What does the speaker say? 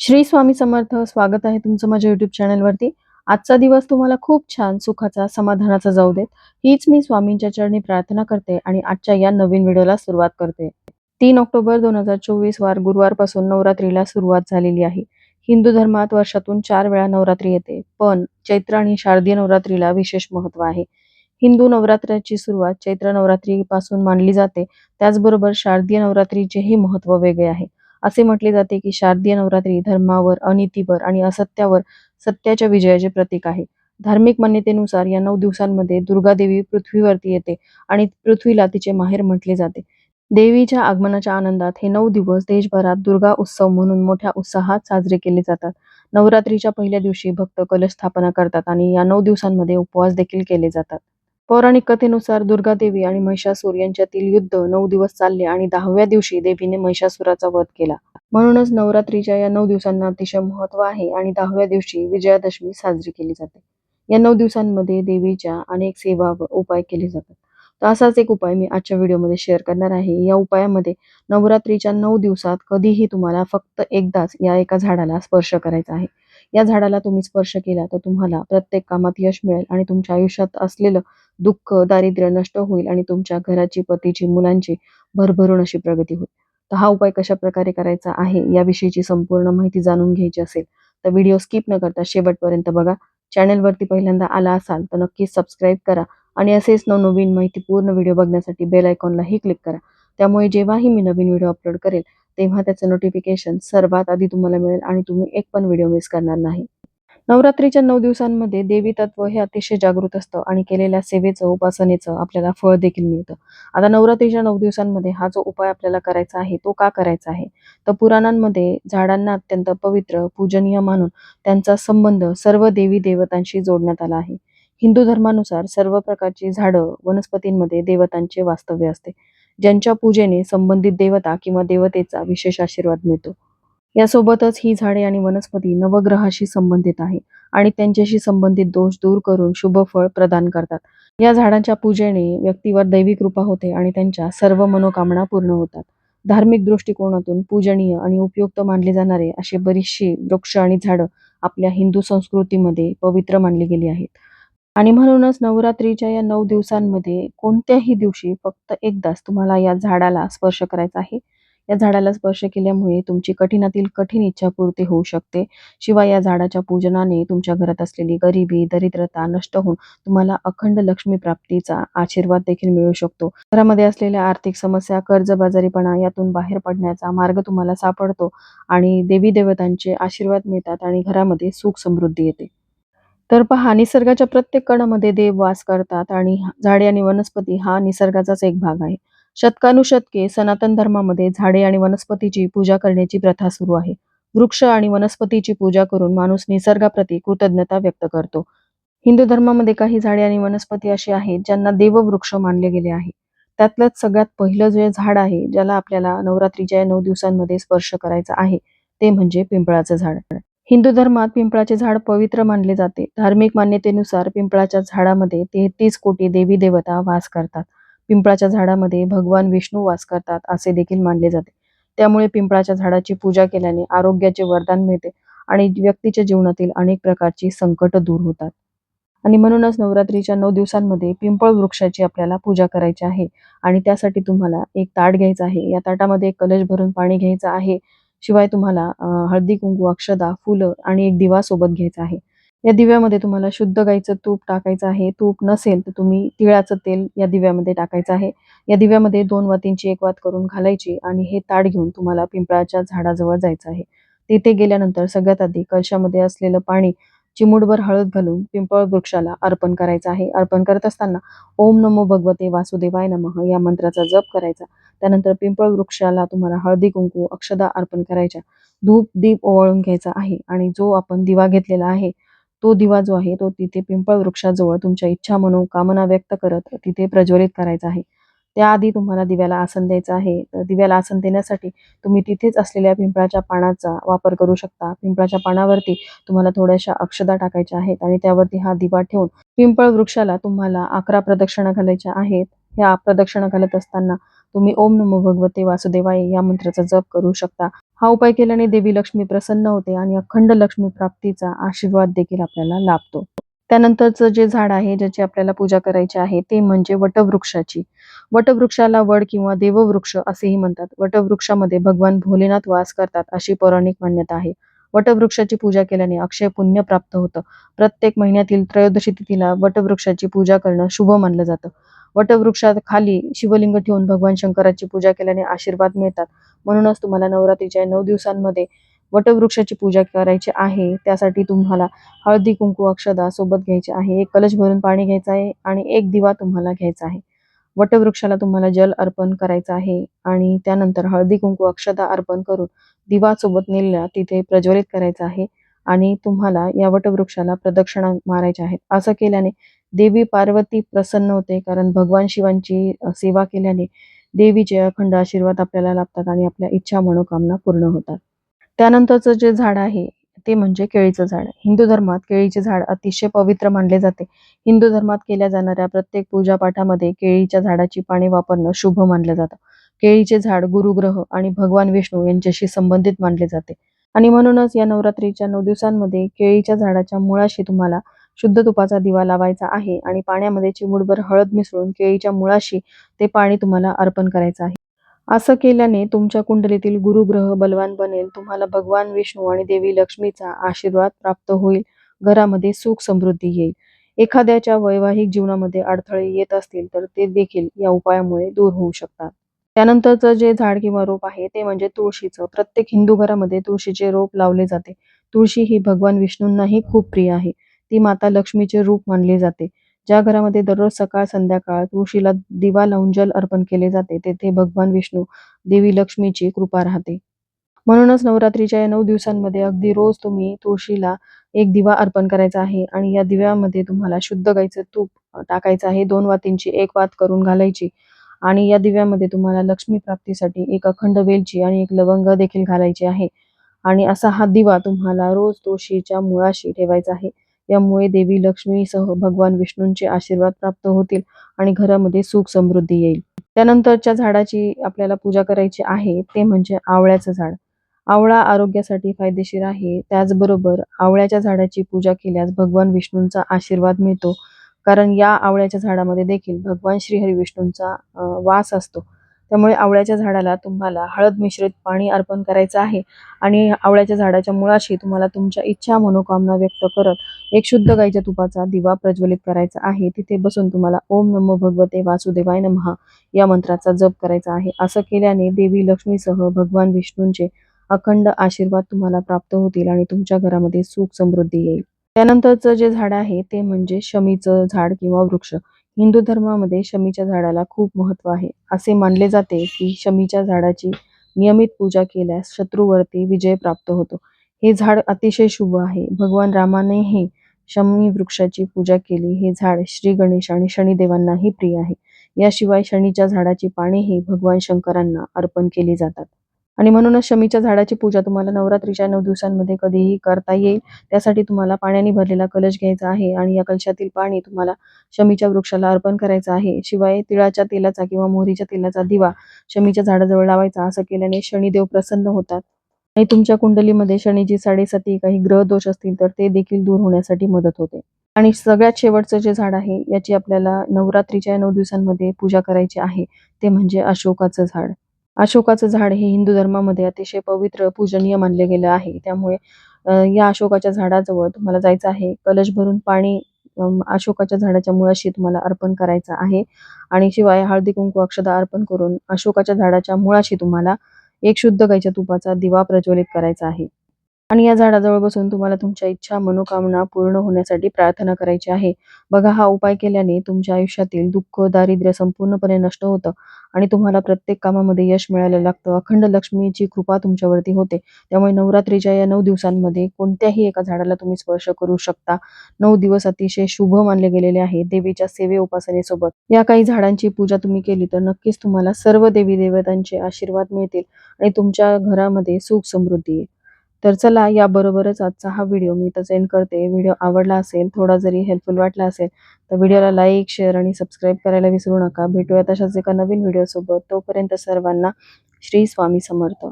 श्री स्वामी समर्थ स्वागत आहे तुमचं माझ्या युट्यूब चॅनलवरती आजचा दिवस तुम्हाला खूप छान सुखाचा समाधानाचा जाऊ देत. हीच मी स्वामींच्या चरणी प्रार्थना करते आणि आजच्या या नवीन व्हिडिओला सुरुवात करते. तीन ऑक्टोबर दोन हजार चोवीस वार गुरुवारपासून नवरात्रीला सुरुवात झालेली आहे. हिंदू धर्मात वर्षातून चार वेळा नवरात्री येते पण चैत्र आणि शारदीय नवरात्रीला विशेष महत्त्व आहे. हिंदू नवरात्राची सुरुवात चैत्र नवरात्री पासून मानली जाते. त्याचबरोबर शारदीय नवरात्रीचेही महत्त्व वेगळे आहे. असे म्हटले जाते की शारदीय नवरात्री धर्मावर अनितीवर आणि असत्यावर सत्याच्या विजयाचे प्रतीक आहे. धार्मिक मान्यतेनुसार या नऊ दिवसांमध्ये दुर्गा देवी पृथ्वीवरती येते आणि पृथ्वीला तिचे माहेर म्हटले जाते. देवीच्या आगमनाच्या आनंदात हे नऊ दिवस देशभरात दुर्गा उत्सव म्हणून मोठ्या उत्साहात साजरे केले जातात. नवरात्रीच्या पहिल्या दिवशी भक्त कलश स्थापना करतात आणि या नऊ दिवसांमध्ये उपवास देखील केले जातात. पौराणिक कथेनुसार दुर्गा देवी आणि महिषासूर यांच्यातील युद्ध नऊ दिवस चालले आणि दहाव्या दिवशी देवीने महिषासुराचा वध केला. म्हणूनच नवरात्रीच्या या नऊ दिवसांना अतिशय महत्त्व आहे आणि दहाव्या दिवशी विजयादशमी साजरी केली जाते. या नऊ दिवसांमध्ये देवीच्या अनेक सेवा व उपाय केले जातात. तर असाच एक उपाय मी आजच्या व्हिडिओमध्ये शेअर करणार आहे. या उपायामध्ये नवरात्रीच्या नऊ दिवसात कधीही तुम्हाला फक्त एकदाच या एका झाडाला स्पर्श करायचा आहे. या झाडाला तुम्ही स्पर्श केला तर तुम्हाला प्रत्येक कामात यश मिळेल आणि तुमच्या आयुष्यात असलेलं दुःख दारिद्र्य नष्ट होईल आणि तुमच्या घराची पतीची मुलांची भरभरून अशी प्रगती होईल. तर हा उपाय कशा प्रकारे करायचा आहे याविषयीची संपूर्ण माहिती जाणून घ्यायची असेल तर व्हिडिओ स्किप न करता शेवटपर्यंत बघा. चॅनलवरती पहिल्यांदा आला असाल तर नक्कीच सबस्क्राईब करा आणि असेच नवनवीन माहिती पूर्ण व्हिडिओ बघण्यासाठी बेल आयकॉनलाही क्लिक करा. त्यामुळे जेव्हाही मी नवीन व्हिडिओ अपलोड करेल तेव्हा त्याचं नोटिफिकेशन सर्वात आधी तुम्हाला मिळेल आणि तुम्ही एक पण व्हिडिओ मिस करणार नाही. नवरात्रीच्या नऊ दिवसांमध्ये देवी तत्व हे अतिशय जागृत असतं आणि केलेल्या सेवेचं उपासनेचं आपल्याला फळ देखील मिळतं. आता नवरात्रीच्या नऊ दिवसांमध्ये हा जो उपाय आपल्याला करायचा आहे तो का करायचा आहे? तर पुराणांमध्ये झाडांना अत्यंत पवित्र पूजनीय मानून त्यांचा संबंध सर्व देवी देवतांशी जोडण्यात आला आहे. हिंदू धर्मानुसार सर्व प्रकारची झाडं वनस्पतींमध्ये देवतांचे वास्तव्य असते ज्यांच्या पूजेने संबंधित देवता किंवा देवतेचा विशेष आशीर्वाद मिळतो. यासोबतच ही झाडे आणि वनस्पती नवग्रहाशी संबंधित आहे आणि त्यांच्याशी संबंधित दोष दूर करून शुभ फळ प्रदान करतात. या झाडांच्या पूजेने व्यक्तीवर दैवी कृपा होते आणि त्यांच्या सर्व मनोकामना पूर्ण होतात. धार्मिक दृष्टिकोनातून पूजनीय आणि उपयुक्त मानले जाणारे असे बरीचशी वृक्ष आणि झाडं आपल्या हिंदू संस्कृतीमध्ये पवित्र मानली गेली आहेत. आणि म्हणूनच नवरात्रीच्या या नऊ दिवसांमध्ये कोणत्याही दिवशी फक्त एकदाच तुम्हाला या झाडाला स्पर्श करायचा आहे. या झाडाला स्पर्श केल्यामुळे तुमची कठीणातील कठीण इच्छा पूर्ती होऊ शकते. शिवाय या झाडाच्या पूजनाने तुमच्या घरात असलेली गरिबी दरिद्रता नष्ट होऊन तुम्हाला अखंड लक्ष्मी प्राप्तीचा आशीर्वाद देखील मिळू शकतो. घरामध्ये असलेल्या आर्थिक समस्या कर्जबाजारीपणा यातून बाहेर पडण्याचा मार्ग तुम्हाला सापडतो आणि देवी देवतांचे आशीर्वाद मिळतात आणि घरामध्ये सुख समृद्धी येते. तर पहा निसर्गाच्या प्रत्येक कणामध्ये देव वास करतात आणि झाडे आणि वनस्पती हा निसर्गाचाच एक भाग आहे. शतकानुशतके सनातन धर्मामध्ये झाडे आणि वनस्पतीची पूजा करण्याची प्रथा सुरू आहे. वृक्ष आणि वनस्पतीची पूजा करून माणूस निसर्गाप्रती कृतज्ञता व्यक्त करतो. हिंदू धर्मामध्ये काही झाडे आणि वनस्पती अशी आहेत ज्यांना देववृक्ष मानले गेले आहे. त्यातलंच सगळ्यात पहिलं जे झाड आहे ज्याला आपल्याला नवरात्रीच्या नऊ दिवसांमध्ये स्पर्श करायचा आहे ते म्हणजे पिंपळाचं झाड. हिंदू धर्मात पिंपळाचे झाड पवित्र मानले जाते. धार्मिक मान्यतेनुसार पिंपळाच्या झाडामध्ये तेहतीस कोटी देवी देवता वास करतात. पिंपळाच्या झाडामध्ये भगवान विष्णू वास करतात असे देखील मानले जाते. त्यामुळे पिंपळाच्या झाडाची पूजा केल्याने आरोग्याचे वरदान मिळते आणि व्यक्तीच्या जीवनातील अनेक प्रकारची संकट दूर होतात. आणि म्हणूनच नवरात्रीच्या नऊ दिवसांमध्ये पिंपळ वृक्षाची आपल्याला पूजा करायची आहे आणि त्यासाठी तुम्हाला एक ताट घ्यायचं आहे. या ताटामध्ये एक कलश भरून पाणी घ्यायचं आहे. शिवाय तुम्हाला हळदी कुंकू अक्षदा फुलं आणि एक दिवा सोबत घ्यायचा आहे. या दिव्यामध्ये तुम्हाला शुद्ध गाईचं तूप टाकायचं आहे. तूप नसेल तर तुम्ही तिळाचं तेल या दिव्यामध्ये टाकायचं आहे. या दिव्यामध्ये दोन वातींची एक वात करून घालायची आणि हे ताड घेऊन तुम्हाला पिंपळाच्या झाडाजवळ जायचं आहे. तिथे गेल्यानंतर सगळ्यात आधी कलशामध्ये असलेलं पाणी चिमुडभर हळद घालून पिंपळ वृक्षाला अर्पण करायचं आहे. अर्पण करत असताना ओम नमो भगवते वासुदेवाय नमः या मंत्राचा जप करायचा. त्यानंतर पिंपळ वृक्षाला तुम्हाला हळदी कुंकू अक्षदा अर्पण करायच्या. धूप दीप ओवाळून घ्यायचा आहे आणि जो आपण दिवा घेतलेला आहे तो दिवा जो आहे तो तिथे पिंपळ वृक्षाजवळ तुमच्या इच्छा मनोकामना व्यक्त करत तिथे प्रज्वलित करायचा आहे. त्याआधी तुम्हाला दिव्याला आसन द्यायचं आहे. तर दिव्याला आसन देण्यासाठी तुम्ही तिथेच असलेल्या पिंपळाच्या पानाचा वापर करू शकता. पिंपळाच्या पानावरती तुम्हाला थोड्याशा अक्षदा टाकायच्या आहेत आणि त्यावरती हा दिवा ठेवून पिंपळ वृक्षाला तुम्हाला अकरा प्रदक्षिणा घालायच्या आहेत. ह्या प्रदक्षिणा घालत असताना तुम्ही ओम नमो भगवते वासुदेवाय या मंत्राचा जप करू शकता. हा उपाय केल्याने देवी लक्ष्मी प्रसन्न होते आणि अखंड लक्ष्मी प्राप्तीचा आशीर्वाद देखील आपल्याला लाभतो. त्यानंतरचं जे झाड आहे ज्याची आपल्याला पूजा करायची आहे ते म्हणजे वटवृक्षाची. वटवृक्षाला वड किंवा देववृक्ष असेही म्हणतात. वटवृक्षामध्ये भगवान भोलेनाथ वास करतात अशी पौराणिक मान्यता आहे. वटवृक्षाची पूजा केल्याने अक्षय पुण्य प्राप्त होतं. प्रत्येक महिन्यातील त्रयोदशी तिथीला वटवृक्षाची पूजा करणं शुभ मानलं जातं. वटवृक्षात खाली शिवलिंग ठेवून भगवान शंकराची पूजा केल्याने आशीर्वाद मिळतात. म्हणूनच तुम्हाला नवरात्रीच्या नऊ दिवसांमध्ये वटवृक्षाची पूजा करायची आहे. त्यासाठी तुम्हाला हळदी कुंकू अक्षदा सोबत घ्यायचे आहे. एक कलश भरून पाणी घ्यायचं आहे आणि एक दिवा तुम्हाला घ्यायचा आहे. वटवृक्षाला तुम्हाला जल अर्पण करायचं आहे आणि त्यानंतर हळदी कुंकू अक्षदा अर्पण करून दिवा सोबत नेल्या तिथे प्रज्वलित करायचं आहे आणि तुम्हाला या वटवृक्षाला प्रदक्षिणा मारायच्या आहेत. असं केल्याने देवी पार्वती प्रसन्न होते कारण भगवान शिवांची सेवा केल्याने देवीचे अखंड आशीर्वाद आपल्याला लाभतात आणि आपल्या इच्छा मनोकामना पूर्ण होतात. त्यानंतरचं जे झाड आहे ते म्हणजे केळीचं झाड. हिंदू धर्मात केळीचे झाड अतिशय पवित्र मानले जाते. हिंदू धर्मात केल्या जाणाऱ्या प्रत्येक पूजापाठामध्ये केळीच्या झाडाची पाने वापरणं शुभ मानलं जातं. केळीचे झाड गुरुग्रह आणि भगवान विष्णू यांच्याशी संबंधित मानले जाते. आणि म्हणूनच या नवरात्रीच्या नऊ दिवसांमध्ये केळीच्या झाडाच्या मुळाशी तुम्हाला शुद्ध तुपाचा दिवा लावायचा आहे आणि पाण्यामध्ये चिमूटभर हळद मिसळून केळीच्या मुळाशी ते पाणी तुम्हाला अर्पण करायचं आहे. असं केल्याने तुमच्या कुंडलीतील गुरुग्रह बलवान बनेल तुम्हाला भगवान विष्णू आणि देवी लक्ष्मीचा आशीर्वाद प्राप्त होईल घरामध्ये सुख समृद्धी येईल. एखाद्याच्या वैवाहिक जीवनामध्ये अडथळे येत असतील तर ते देखील या उपायामुळे दूर होऊ शकतात. त्यानंतरचं जे झाड किंवा रोप आहे ते म्हणजे तुळशीचं. प्रत्येक हिंदू घरामध्ये तुळशीचे रोप लावले जाते. तुळशी ही भगवान विष्णूंनाही खूप प्रिय आहे. ती माता लक्ष्मीचे रूप मानले जाते. ज्या घरामध्ये दररोज सकाळ संध्याकाळ तुळशीला दिवा लावून जल अर्पण केले जाते तेथे भगवान विष्णू देवी लक्ष्मीची कृपा राहते. म्हणूनच नवरात्रीच्या या नऊ दिवसांमध्ये अगदी रोज तुम्ही तुळशीला एक दिवा अर्पण करायचा आहे आणि या दिव्यामध्ये तुम्हाला शुद्ध गाईचं तूप टाकायचं आहे. दोन वातींची एक वात करून घालायची आणि या दिव्यामध्ये तुम्हाला लक्ष्मी प्राप्तीसाठी एक अखंड वेलची आणि एक लवंग देखील घालायची आहे. आणि असा हा दिवा तुम्हाला रोज तुळशीच्या मुळाशी ठेवायचा आहे. यामुळे देवी लक्ष्मीसह भगवान विष्णूंचे आशीर्वाद प्राप्त होतील आणि घरामध्ये सुख समृद्धी येईल. त्यानंतरच्या झाडाची आपल्याला पूजा करायची आहे ते म्हणजे आवळ्याचं झाड. आवळा आरोग्यासाठी फायदेशीर आहे. त्याचबरोबर आवळ्याच्या झाडाची पूजा केल्यास भगवान विष्णूंचा आशीर्वाद मिळतो. कारण या आवळ्याच्या झाडामध्ये देखील भगवान श्रीहरी विष्णूंचा वास असतो. त्यामुळे आवळ्याच्या झाडाला तुम्हाला हळद मिश्रित पाणी अर्पण करायचं आहे. आणि आवळ्याच्या झाडाच्या मुळाशी तुम्हाला तुमच्या इच्छा मनोकामना व्यक्त करत एक शुद्ध गाईच्या तुपाचा दिवा प्रज्वलित करायचा आहे. तिथे बसून तुम्हाला ओम नमो भगवते वासुदेवाय नमः या मंत्राचा जप करायचा आहे. असं केल्याने देवी लक्ष्मीसह भगवान विष्णूंचे अखंड आशीर्वाद तुम्हाला प्राप्त होतील आणि तुमच्या घरामध्ये सुख समृद्धी येईल. त्यानंतरचं जे झाड आहे ते म्हणजे शमीचं झाड किंवा वृक्ष. हिंदू धर्मामध्ये शमीच्या झाडाला खूप महत्त्व आहे. असे मानले जाते की शमीच्या झाडाची नियमित पूजा केल्यास शत्रूवरती विजय प्राप्त होतो. हे झाड अतिशय शुभ आहे. भगवान रामानेही शमी वृक्षाची पूजा केली. हे झाड श्री गणेश आणि शनिदेवांनाही प्रिय आहे. याशिवाय शनीच्या झाडाची पानेही भगवान शंकरांना अर्पण केली जातात. आणि म्हणूनच शमीच्या झाडाची पूजा तुम्हाला नवरात्रीच्या नऊ दिवसांमध्ये कधीही करता येईल. त्यासाठी तुम्हाला पाण्याने भरलेला कलश घ्यायचा आहे आणि या कलशातील पाणी तुम्हाला शमीच्या वृक्षाला अर्पण करायचं आहे. शिवाय तिळाच्या तेलाचा किंवा मोहरीच्या तेलाचा दिवा शमीच्या झाडाजवळ लावायचा असं केल्याने शनिदेव प्रसन्न होतात. आणि तुमच्या कुंडलीमध्ये शनीची साडेसाती काही ग्रह दोष असतील तर ते देखील दूर होण्यासाठी मदत होते. आणि सगळ्यात शेवटचं जे झाड आहे याची आपल्याला नवरात्रीच्या नऊ दिवसांमध्ये पूजा करायची आहे ते म्हणजे अशोकाचं झाड. अशोकाचं झाड हे हिंदू धर्मामध्ये अतिशय पवित्र पूजनीय मानले गेलं आहे. त्यामुळे अ, या अशोकाच्या झाडाजवळ तुम्हाला जायचं आहे. कलश भरून पाणी अशोकाच्या झाडाच्या मुळाशी तुम्हाला अर्पण करायचं आहे. आणि शिवाय हळदी कुंकू अक्षदा अर्पण करून अशोकाच्या झाडाच्या मुळाशी तुम्हाला एक शुद्ध गाईच्या तुपाचा दिवा प्रज्वलित करायचा आहे. आणि या झाडाजवळ बसून तुम्हाला तुमच्या इच्छा मनोकामना पूर्ण होण्यासाठी प्रार्थना करायची आहे. बघा हा उपाय केल्याने तुमच्या आयुष्यातील दुःख दारिद्र्य संपूर्णपणे नष्ट होतं आणि तुम्हाला प्रत्येक कामामध्ये यश मिळायला लागतं. अखंड लक्ष्मीची कृपा तुमच्यावरती होते. त्यामुळे नवरात्रीच्या या नऊ दिवसांमध्ये कोणत्याही एका झाडाला तुम्ही स्पर्श करू शकता. नऊ दिवस अतिशय शुभ मानले गेलेले आहे देवीच्या सेवे उपासनेसोबत. या काही झाडांची पूजा तुम्ही केली तर नक्कीच तुम्हाला सर्व देवी देवतांचे आशीर्वाद मिळतील आणि तुमच्या घरामध्ये सुख समृद्धी येईल. तर चला याबरोबरच आजचा हा व्हिडिओ मी इथंच एंड करते. व्हिडिओ आवडला असेल थोडा जरी हेल्पफुल वाटला असेल तर व्हिडिओला लाईक शेअर आणि सबस्क्राईब करायला विसरू नका. भेटूया तशाच एका नवीन व्हिडिओसोबत तोपर्यंत सर्वांना श्री स्वामी समर्थ.